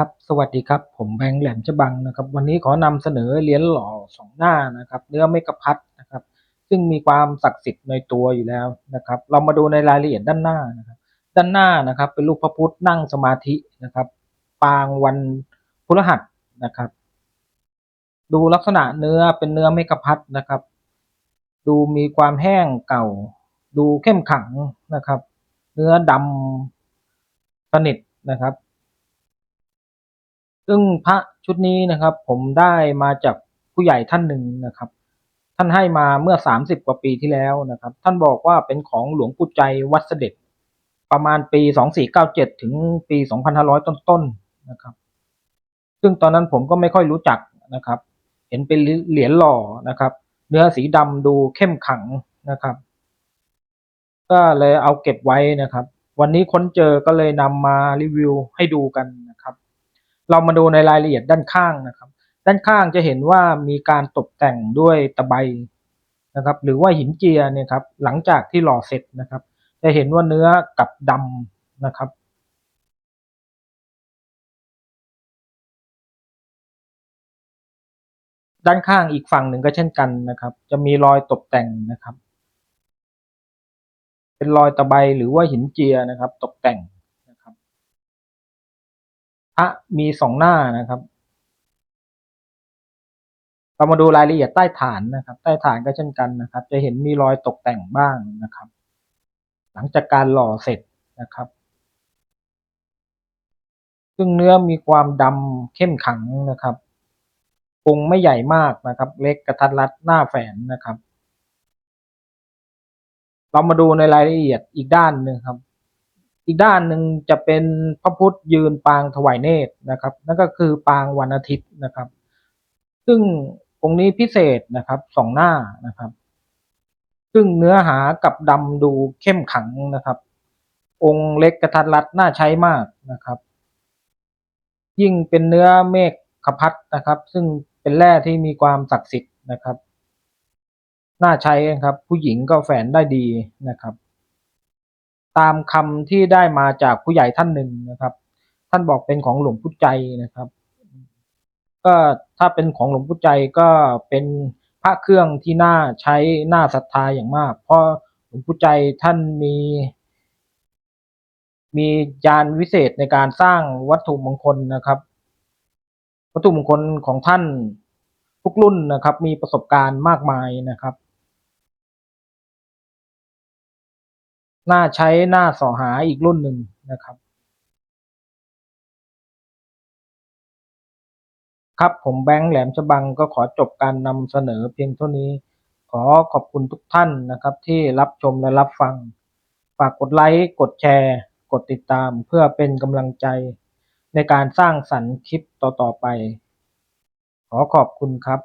ครับ สวัสดีครับ ผมแบงค์แหลมฉบังนะครับ วันนี้ขอนำเสนอเหรียญหล่อสองหน้านะครับ เนื้อเมกะพัดนะครับ ซึ่งมีความศักดิ์สิทธิ์ในตัวอยู่แล้วนะครับ เรามาดูในรายละเอียดด้านหน้านะครับ ด้านหน้านะครับ เป็นรูปพระพุทธนั่งสมาธินะครับ ปางวันพฤหัสนะครับ ดูลักษณะเนื้อเป็นเนื้อเมกะพัดนะครับ ดูมีความแห้งเก่า ดูเข้มขังนะครับ เนื้อดำสนิทนะครับ ซึ่งพระชุดนี้นะครับ ผมได้มาจากผู้ใหญ่ท่านหนึ่งนะครับ ท่านให้มาเมื่อสามสิบกว่าปีที่แล้วนะครับ ท่านบอกว่าเป็นของหลวงปู่ใจวัดเสด็จ ประมาณปีสองสี่เก้าเจ็ดถึงปีสองพันห้าร้อยต้นๆนะครับ ซึ่งตอนนั้นผมก็ไม่ค่อยรู้จักนะครับ เห็นเป็นเหรียญหล่อนะครับ เนื้อสีดำดูเข้มขลังนะครับ ก็เลยเอาเก็บไว้นะครับ วันนี้ค้นเจอก็เลยนำมารีวิวให้ดูกัน เรามาดูในรายละเอียดด้านข้างนะครับ ด้านข้างจะเห็นว่ามีการตกแต่งด้วยตะไบนะครับหรือว่าหินเจียเนี่ยครับหลังจากที่หล่อเสร็จนะครับ จะเห็นว่าเนื้อกับดำนะครับด้านข้างอีกฝั่งหนึ่งก็เช่นกันนะครับ จะมีรอยตกแต่งนะครับ เป็นรอยตะไบหรือว่าหินเจียนะครับ ตกแต่ง พระมีสองหน้านะครับ เรามาดูรายละเอียดใต้ฐานนะครับ ใต้ฐานก็เช่นกันนะครับ จะเห็นมีรอยตกแต่งบ้างนะครับ หลังจากการหล่อเสร็จนะครับ ซึ่งเนื้อมีความดำเข้มขังนะครับองค์ไม่ใหญ่มากนะครับ เล็กกระทัดรัดหน้าแฝนนะครับ เรามาดูในรายละเอียดอีกด้านหนึ่งครับ อีกด้านหนึ่งจะเป็นพระพุทธยืนปางถวายเนตรนะครับ นั่นก็คือปางวันอาทิตย์นะครับ ซึ่งองค์นี้พิเศษนะครับสองหน้านะครับ ซึ่งเนื้อหากับดำดูเข้มขังนะครับ องค์เล็กกระทัดรัดน่าใช้มากนะครับ ยิ่งเป็นเนื้อเมฆขพัดนะครับ ซึ่งเป็นแร่ที่มีความศักดิ์สิทธิ์นะครับ น่าใช้ครับ ผู้หญิงก็แฝนได้ดีนะครับ ตามคำที่ได้มาจากผู้ใหญ่ท่านหนึ่งนะครับ ท่านบอกเป็นของหลวงพุทธใจนะครับ ก็ถ้าเป็นของหลวงพุทธใจก็เป็นพระเครื่องที่น่าใช้น่าศรัทธาอย่างมาก เพราะหลวงพุทธใจท่านมี มียานวิเศษในการสร้างวัตถุมงคลนะครับ วัตถุมงคลของท่านทุกรุ่นนะครับ มีประสบการณ์มากมายนะครับ น่าใช้น่าสอหาอีกรุ่นหนึ่งนะครับครับผมแบงค์แหลมฉบังก็ขอจบการนำเสนอเพียงเท่านี้ ขอขอบคุณทุกท่านนะครับ ที่รับชมและรับฟัง ฝากกดไลค์กดแชร์ กดติดตามเพื่อเป็นกำลังใจ ในการสร้างสรรค์คลิปต่อๆไป ขอขอบคุณครับ